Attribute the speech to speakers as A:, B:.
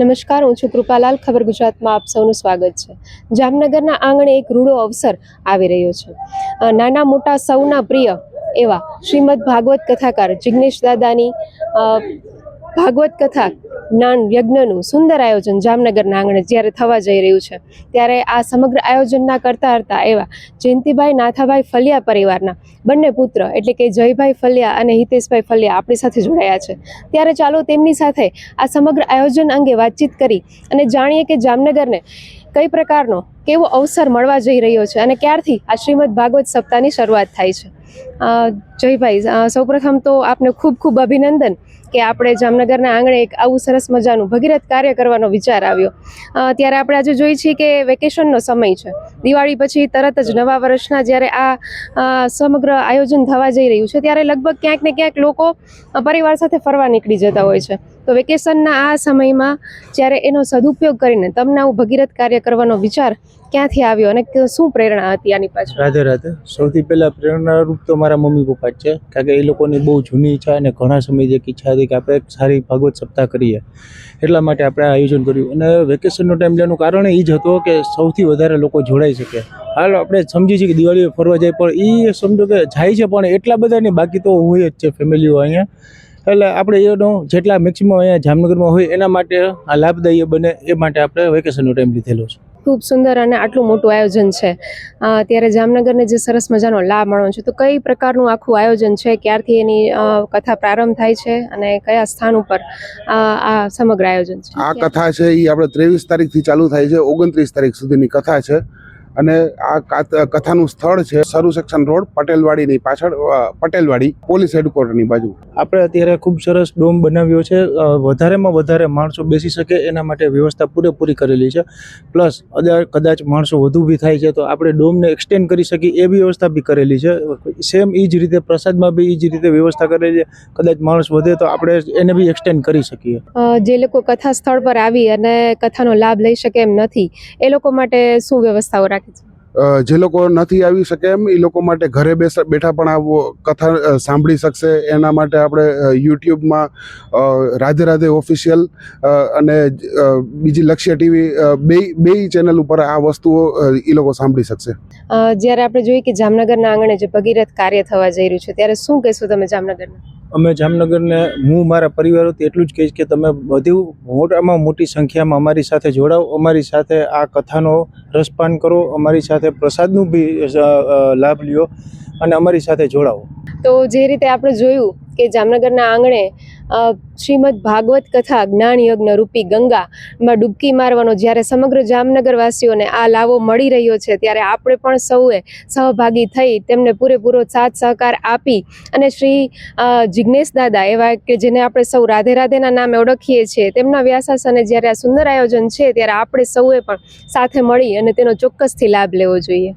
A: નમસ્કાર, હું છું કૃપાલાલ. ખબર ગુજરાતમાં આપ સૌનું સ્વાગત છે. જામનગરના આંગણે એક રૂડો અવસર આવી રહ્યો છે. નાના મોટા સૌના પ્રિય એવા શ્રીમદ ભાગવત કથાકાર જિગ્નેશ દાદાની ભાગવત કથા જ્ઞાન યજ્ઞનું સુંદર આયોજન જામનગરના આંગણે જ્યારે થવા જઈ રહ્યું છે, ત્યારે આ સમગ્ર આયોજનના કરતા હતા એવા જયંતિભાઈ નાથાભાઈ ફલિયા પરિવારના બંને પુત્ર એટલે કે જયભાઈ ફલિયા અને હિતેશભાઈ ફલિયા આપણી સાથે જોડાયા છે. ત્યારે ચાલો તેમની સાથે આ સમગ્ર આયોજન અંગે વાતચીત કરી અને જાણીએ કે જામનગરને કઈ પ્રકારનો કેવો અવસર મળવા જઈ રહ્યો છે અને ક્યારથી આ શ્રીમદ ભાગવત સપ્તાહની શરૂઆત થાય છે. જયભાઈ સૌપ્રથમ તો આપને ખૂબ ખૂબ અભિનંદન કે આપણે જામનગરના આંગણે એક આવું સરસ મજાનું ભગીરથ કાર્ય કરવાનો વિચાર આવ્યો. ત્યારે આપણે આજે જોઈએ છીએ કે વેકેશનનો સમય છે. દિવાળી પછી તરત જ નવા વર્ષના જ્યારે આ સમગ્ર આયોજન થવા જઈ રહ્યું છે, ત્યારે લગભગ ક્યાંક ને ક્યાંક લોકો પરિવાર સાથે ફરવા નીકળી જતા હોય છે. તો વેકેશનના આ સમયમાં જ્યારે એનો સદુપયોગ કરીને તમને આવું ભગીરથ કાર્ય કરવાનો વિચાર ક્યાંથી આવ્યો અને શું પ્રેરણા હતી આની પાછળ?
B: રાધે રાધે. સૌથી પહેલા પ્રેરણારૂપ તો મારા મમ્મી પપ્પા જ છે, કારણ કે એ લોકોની બહુ જૂની ઈચ્છા અને ઘણા સમયથી એક ઈચ્છા હતી કે આપણે સારી ભાગવત સપ્તાહ કરીએ. એટલા માટે આપણે આયોજન કર્યું. અને વેકેશનનો ટાઈમ લેવાનું કારણ એ જ હતો કે સૌથી વધારે લોકો જોડાઈ શકે. હાલ, આપણે સમજી છીએ કે દિવાળીએ ફરવા જાય, પણ એ સમજો કે જાય છે, પણ એટલા બધા નહીં બાકી તો હોય જ છે, ફેમિલીઓ અહીંયા. એટલે આપણે એનો જેટલા મેક્સિમમ અહીંયા જામનગરમાં હોય એના માટે આ લાભદાયી બને એ માટે આપણે વેકેશનનો ટાઈમ લીધેલો છે.
A: ખૂબ સુંદર અને આટલું મોટું આયોજન છે. ત્યારે જામનગરને જે સરસ મજાનો લાભ મળવાનો છે. તો કઈ પ્રકારનું આખું આયોજન છે? ક્યારથી એની કથા પ્રારંભ થાય છે? અને કયા સ્થાન ઉપર આ સમગ્ર આયોજન છે?
C: આ કથા છે એ આપણે ત્રેવીસ તારીખથી ચાલુ થાય છે. ઓગણત્રીસ તારીખ સુધીની કથા છે. અને આ કાત- કથાનું સ્થળ છે સરુ સેક્શન રોડ પટેલવાડીની પાછળ પટેલવાડી પોલીસ હેડક્વાર્ટરની બાજુ.
B: આપણે અત્યારે ખૂબ સરસ ડોમ બનાવ્યો છે. વધારેમાં વધારે માણસો બેસી શકે એના માટે વ્યવસ્થા પૂરેપૂરી કરેલી છે. પ્લસ કદાચ માણસો વધુ બી થાય છે તો આપણે ડોમને એક્સટેન્ડ કરી શકીએ એ બી વ્યવસ્થા બી કરેલી છે. સેમ એ જ રીતે પ્રસાદમાં બી એ જ રીતે વ્યવસ્થા કરેલી છે. કદાચ માણસ વધે તો આપણે એને બી એક્સટેન્ડ કરી શકીએ.
A: જે લોકો કથા સ્થળ પર આવી અને કથાનો લાભ લઈ શકે એમ નથી એ લોકો માટે શું વ્યવસ્થાઓ રાખી
C: જે લોકો નથી આવી શકે એમ એ લોકો માટે ઘરે બેસા, બેઠા પણ આવો કથા સાંભળી શકશે. એના માટે આપણે યુટ્યુબમાં રાધે રાધે ઓફિશિયલ અને બીજી લક્ષ્ય ટીવી બે બે ચેનલ ઉપર આ વસ્તુઓ એ લોકો સાંભળી શકશે.
A: જ્યારે આપણે જોઈએ કે જામનગરના આંગણે જે ભગીરથ કાર્ય થવા જઈ રહ્યું છે, ત્યારે શું કહેશો તમે જામનગરના
B: અમે જામનગરને, હું, મારા પરિવાર વતી એટલું જ કહીશ કે તમે વધુ મોટામાં મોટી સંખ્યામાં અમારી સાથે જોડાઓ, અમારી સાથે આ કથાનો રસપાન કરો, અમારી સાથે પ્રસાદનું બી લાભ લ્યો અને અમારી સાથે જોડાઓ.
A: તો જે રીતે આપણે જોયું કે જામનગરના આંગણે શ્રીમદ ભાગવત કથા જ્ઞાન યજ્ઞ રૂપી ગંગામાં ડૂબકી મારવાનો જ્યારે સમગ્ર જામનગર વાસીઓને આ લાવો મળી રહ્યો છે, ત્યારે આપણે પણ સૌએ સહભાગી થઈ તેમને પૂરેપૂરો સાથ સહકાર આપી અને શ્રી જિજ્ઞેશ દાદા એવા કે જેને આપણે સૌ રાધે રાધેના નામે ઓળખીએ છીએ, તેમના વ્યાસાસને જ્યારે આ સુંદર આયોજન છે, ત્યારે આપણે સૌએ પણ સાથે મળી અને તેનો ચોક્કસથી લાભ લેવો જોઈએ.